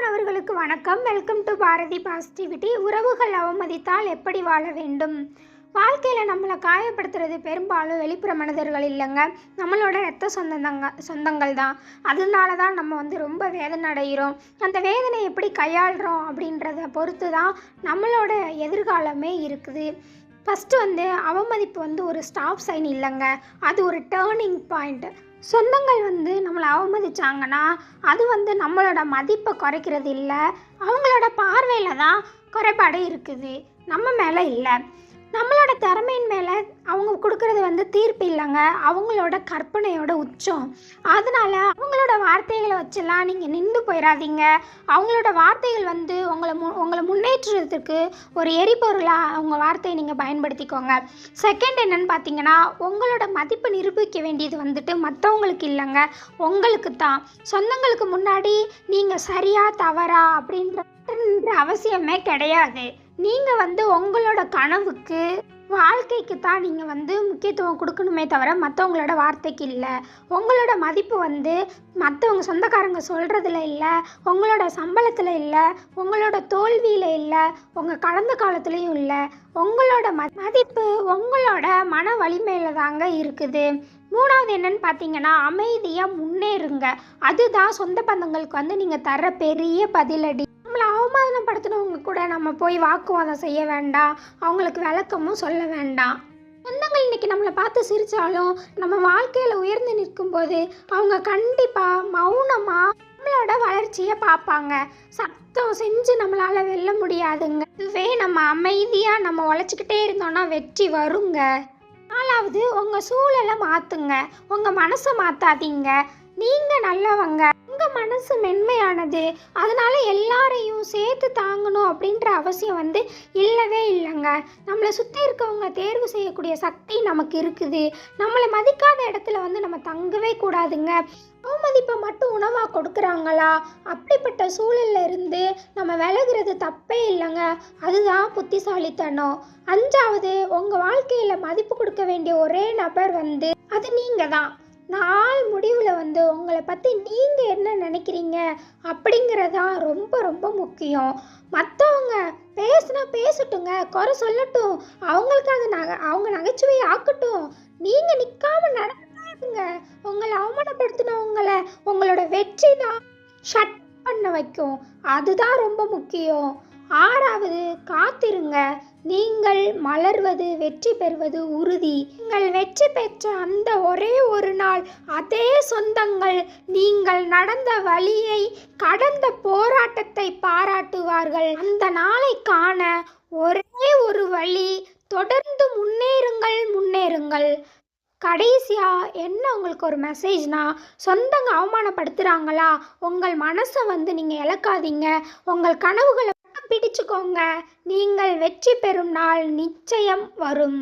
மாணவர்களுக்கு வணக்கம். Welcome to Bharathi positivity உறவுகள் அவமதித்தால் எப்படி வாழ வேண்டும்? வாழ்க்கையில் நம்மளை காயப்படுத்துறது பெரும்பாலும் வெளிப்புற மனிதர்கள் இல்லைங்க. நம்மளோட ரத்த சொந்தங்க சொந்தங்கள் தான். அதனால தான் நம்ம வந்து ரொம்ப வேதனை அடைகிறோம் அந்த வேதனை எப்படி கையாளுறோம் அப்படின்றத பொறுத்து தான் நம்மளோட எதிர்காலமே இருக்குது. ஃபஸ்ட்டு வந்து அவமதிப்பு வந்து ஒரு ஸ்டாப் சைன் இல்லைங்க. அது ஒரு டேர்னிங் பாயிண்ட் சொந்தங்கள் வந்து நம்மளை அவமதிச்சாங்கன்னா அது வந்து நம்மளோட மதிப்பை குறைக்கிறது இல்லை. அவங்களோட பார்வையில் தான் குறைபாடு இருக்குது. நம்ம மேலே இல்லை. நம்மளோட திறமையின் மேலே அவங்க கொடுக்கறது வந்து தீர்ப்பு இல்லைங்க. அவங்களோட கற்பனையோட உச்சம். அதனால அவங்களோட வார்த்தைகளை வச்செல்லாம் நீங்கள் நின்று போயிடாதீங்க அவங்களோட வார்த்தைகள் வந்து உங்களை மு உங்களை முன்னேற்றுறதுக்கு ஒரு எரிபொருளாக அவங்க வார்த்தையை நீங்கள் பயன்படுத்திக்கோங்க. செகண்ட் என்னன்னு பார்த்தீங்கன்னா உங்களோட மதிப்பை நிரூபிக்க வேண்டியது வந்துட்டு மற்றவங்களுக்கு இல்லைங்க. உங்களுக்கு தான். சொந்தங்களுக்கு முன்னாடி நீங்கள் சரியா தவறா அப்படின்ற அவசியமே கிடையாது. நீங்கள் வந்து உங்களோட கனவுக்கு வாழ்க்கைக்கு தான் நீங்கள் வந்து முக்கியத்துவம் கொடுக்கணுமே தவிர மற்றவங்களோட வார்த்தைக்கு இல்லை. உங்களோட மதிப்பு வந்து மற்றவங்க சொந்தக்காரங்க சொல்கிறதுல இல்லை உங்களோட சம்பளத்தில் இல்லை உங்களோட தோல்வியில் இல்லை உங்கள் கடந்த காலத்துலேயும் இல்லை. உங்களோட ம மதிப்பு உங்களோட மன வலிமையில் தாங்க இருக்குது. மூணாவது என்னன்னு பார்த்தீங்கன்னா அமைதியாக முன்னேறுங்க. அதுதான் சொந்த பந்தங்களுக்கு வந்து நீங்கள் தர பெரிய பதிலடி. அவமானப்படுத்தினவங்க கூட நம்ம போய் வாக்குவாதம் செய்ய வேண்டாம். அவங்களுக்கு விளக்கமும் சொல்ல வேண்டாம். சொந்தங்கள் இன்னைக்கு நம்மளை பார்த்து சிரித்தாலும் நம்ம வாழ்க்கையில் உயர்ந்து நிற்கும்போது அவங்க கண்டிப்பாக மௌனமாக நம்மளோட வளர்ச்சியை பார்ப்பாங்க. சத்தம் செஞ்சு நம்மளால் வெல்ல முடியாதுங்க. இதுவே நம்ம அமைதியாக நம்ம உழைச்சிக்கிட்டே இருந்தோம்னா வெற்றி வருங்க. நாலாவது உங்கள் சூழலை மாற்றுங்க உங்கள் மனசை மாற்றாதீங்க நீங்கள் நல்லவங்க. மென்மையானது. அதனால எல்லாரையும் சேர்த்து தாங்கணும் அப்படின்ற அவசியம் வந்து இல்லவே இல்லைங்க. நம்மளை சுற்றி இருக்கவங்க தேர்வு செய்யக்கூடிய சக்தி நமக்கு இருக்குது. நம்மளை மதிக்காத இடத்துல வந்து நம்ம தங்கவே கூடாதுங்க. அவமதிப்பை மட்டும் உணவாக கொடுக்குறாங்களா? அப்படிப்பட்ட சூழல்ல இருந்து நம்ம விலகிறது தப்பே இல்லைங்க. அதுதான் புத்திசாலித்தனம். அஞ்சாவது உங்கள் வாழ்க்கையில் மதிப்பு கொடுக்க வேண்டிய ஒரே நபர் வந்து அது நீங்கள் தான் நாள் முடிவில் வந்து உங்களை பற்றி நீங்கள் என்ன நினைக்கிறீங்க அப்படிங்கிறதான் ரொம்ப ரொம்ப முக்கியம். மற்றவங்க பேசுனா பேசட்டுங்க குறை சொல்லட்டும். அவங்களுக்கு அது நகை அவங்க நகைச்சுவை ஆக்கட்டும். நீங்கள் நிற்காம நடந்துங்க உங்களை அவமானப்படுத்தினவங்களை உங்களோட வெற்றி தான் ஷட் பண்ண வைக்கும். அதுதான் ரொம்ப முக்கியம். ஆறாவது காத்திருங்க. நீங்கள் மலர்வது வெற்றி பெறுவது உறுதி. நீங்கள் வெற்றி பெற்ற அந்த ஒரே ஒரு நாள் அதே சொந்தங்கள் நீங்கள் நடந்த வழியை கடந்த போராட்டத்தை பாராட்டுவார்கள். அந்த நாளை காண ஒரே ஒரு வழி தொடர்ந்து முன்னேறுங்கள் முன்னேறுங்கள். கடைசியாக என்ன உங்களுக்கு ஒரு மெசேஜ்னா சொந்தங்க அவமானப்படுத்துகிறாங்களா உங்கள் மனசை வந்து நீங்கள் இழக்காதீங்க. உங்கள் கனவுகளை பிடிச்சுக்கோங்க. நீங்கள் வெற்றி பெறும் நாள் நிச்சயம் வரும்.